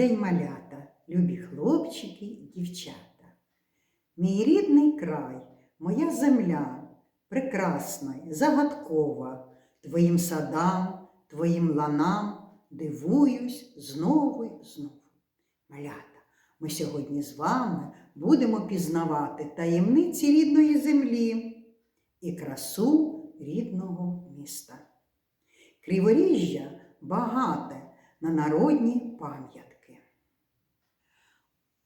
день малята, любі хлопчики і дівчата. Мій рідний край, моя земля, прекрасна, й загадкова, твоїм садам, твоїм ланам дивуюсь знову й знову. Малята, ми сьогодні з вами будемо пізнавати таємниці рідної землі і красу рідного міста. Криворіжжя багате на народні пам'ятки.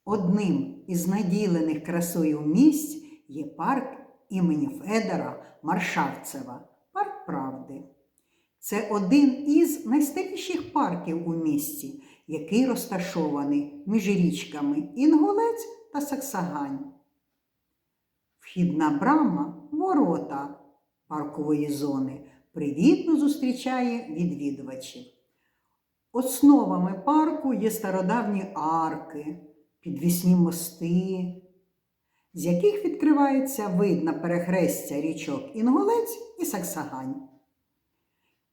Одним із наділених красою місць є парк імені Федора Маршавцева, парк правди. Це один із найстаріших парків у місті, який розташований між річками Інгулець та Саксагань. Вхідна брама ворота паркової зони привітно зустрічає відвідувачів. Основами парку є стародавні арки, підвісні мости, з яких відкривається вид на перехрестя річок Інголець і Саксагань.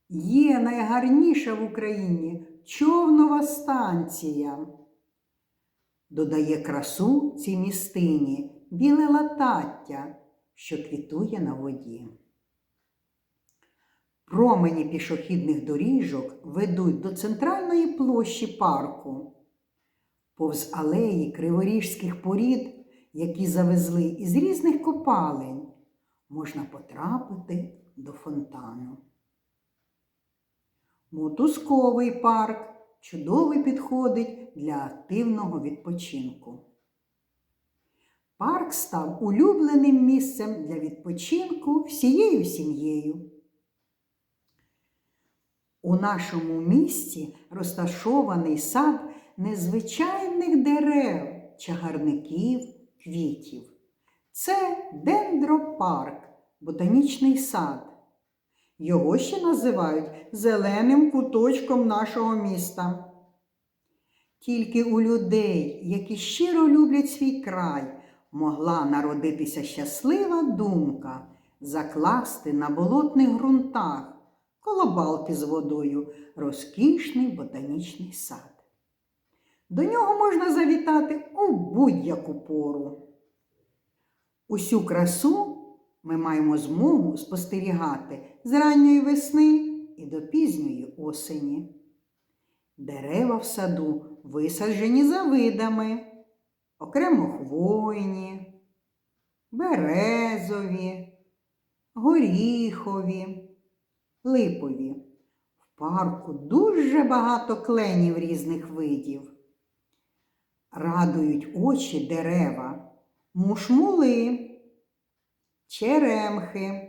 Є найгарніша в Україні човнова станція. Додає красу цій містині біле латаття, що квітує на воді. Промені пішохідних доріжок ведуть до центральної площі парку. Повз алеї криворіжських порід, які завезли із різних копалень, можна потрапити до фонтану. Мотузковий парк чудово підходить для активного відпочинку. Парк став улюбленим місцем для відпочинку всією сім'єю. У нашому місті розташований сад незвичайних дерев, чагарників, квітів. Це дендропарк, ботанічний сад. Його ще називають зеленим куточком нашого міста. Тільки у людей, які щиро люблять свій край, могла народитися щаслива думка закласти на болотних ґрунтах коло балки з водою розкішний ботанічний сад. До нього можна завітати у будь-яку пору. Усю красу ми маємо змогу спостерігати з ранньої весни і до пізньої осені. Дерева в саду висаджені за видами, окремо хвойні, березові, горіхові, липові. В парку дуже багато кленів різних видів. Радують очі дерева, мушмули, черемхи.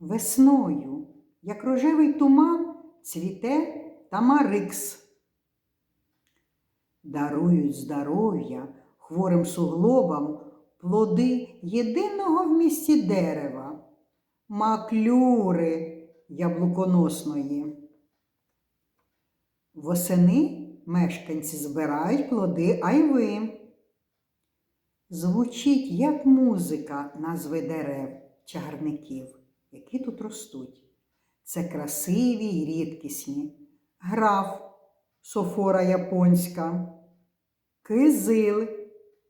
Весною, як рожевий туман, цвіте тамарикс. Дарують здоров'я хворим суглобам плоди єдиного в місті дерева, маклюри яблуконосної. Восени мешканці збирають плоди айви. Звучить як музика назви дерев, чагарників, які тут ростуть. Це красиві й рідкісні. Граф софора японська, кизил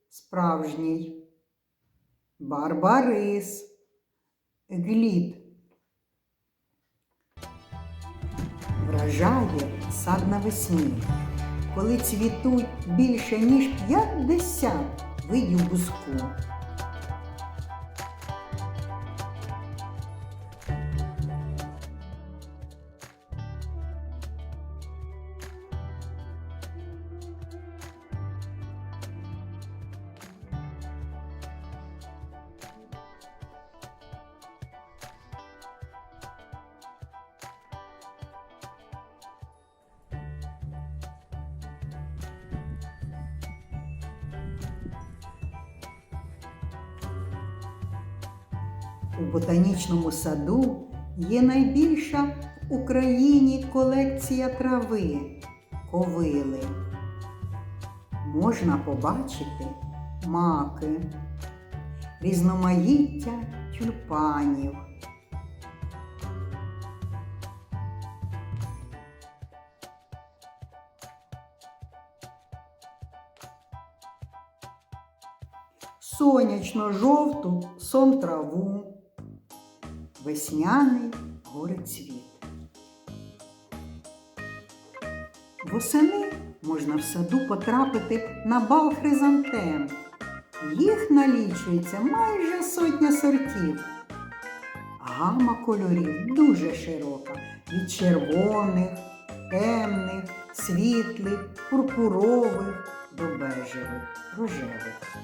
справжній, барбарис, глід. Вражає сад навесні, коли цвітуть більше, ніж 50 видів буску. У ботанічному саду є найбільша в Україні колекція трави ковили. Можна побачити маки, різноманіття тюльпанів. Сонячно жовту сон траву весняний горецвіт. Восени можна в саду потрапити на бал хризантем. Їх налічується майже сотня сортів. Гама кольорів дуже широка від червоних, темних, світлих, пурпурових до бежевих, рожевих.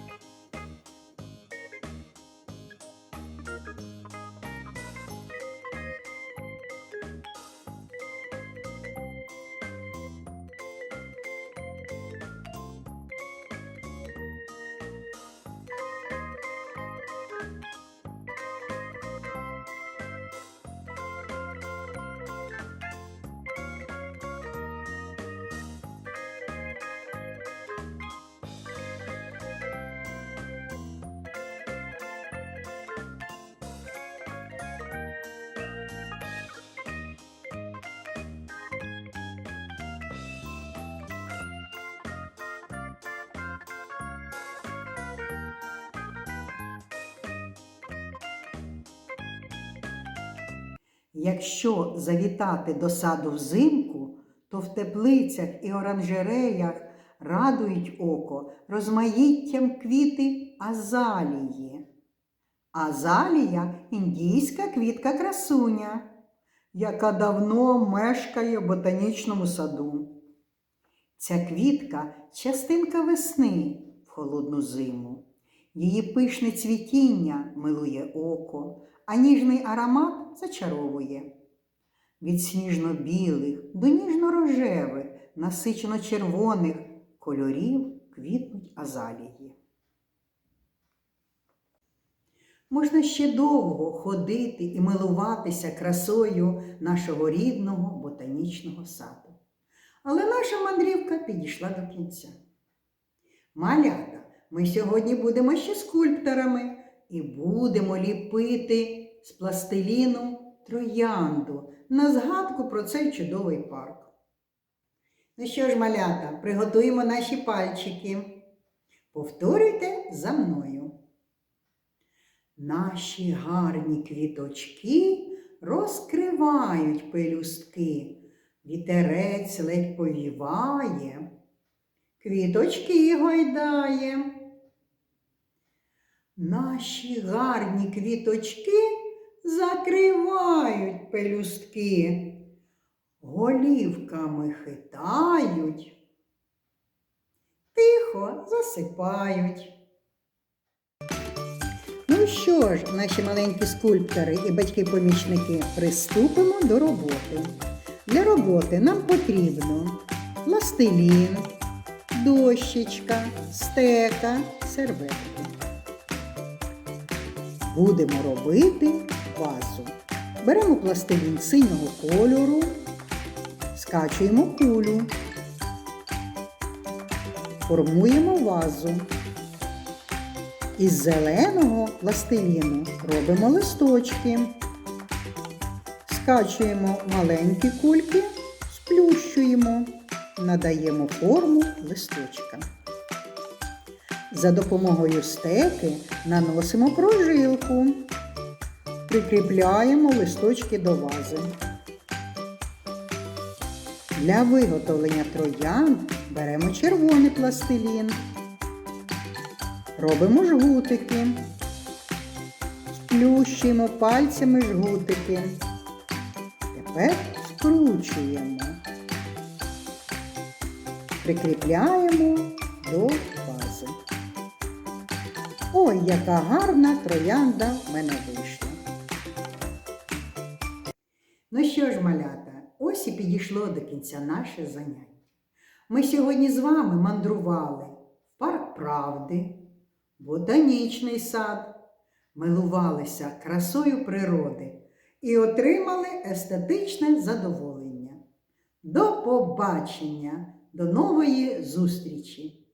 Якщо завітати до саду взимку, то в теплицях і оранжереях радують око розмаїттям квіти азалії. Азалія індійська квітка красуня, яка давно мешкає в ботанічному саду. Ця квітка частинка весни в холодну зиму. Її пишне цвітіння милує око, а ніжний аромат зачаровує. Від сніжно-білих до ніжно-рожевих, насичено-червоних кольорів квітнуть азалії. Можна ще довго ходити і милуватися красою нашого рідного ботанічного саду. Але наша мандрівка підійшла до кінця. Малята, ми сьогодні будемо ще скульпторами і будемо ліпити з пластиліну троянду на згадку про цей чудовий парк. Ну що ж, малята, приготуємо наші пальчики. Повторюйте за мною. Наші гарні квіточки розкривають пелюстки, вітерець ледь повіває, квіточки гойдає. Наші гарні квіточки закривають пелюстки, голівками хитають, тихо засипають. Ну що ж, наші маленькі скульптори і батьки-помічники, приступимо до роботи. Для роботи нам потрібно пластилін, дощечка, стека, серветки. Будемо робити вазу. Беремо пластилін синього кольору, скачуємо кулю, формуємо вазу. Із зеленого пластиліну робимо листочки, скачуємо маленькі кульки, сплющуємо, надаємо форму листочка. За допомогою стеки наносимо прожилку, прикріпляємо листочки до вази. Для виготовлення троян беремо червоний пластилін. Робимо жгутики, сплющуємо пальцями жгутики. Тепер скручуємо, прикріпляємо до бази. Ой, яка гарна троянда в мене вийшла. Ну що ж, малята, ось і підійшло до кінця наше заняття. Ми сьогодні з вами мандрували в парк правди ботанічний сад, милувалися красою природи і отримали естетичне задоволення. До побачення, до нової зустрічі!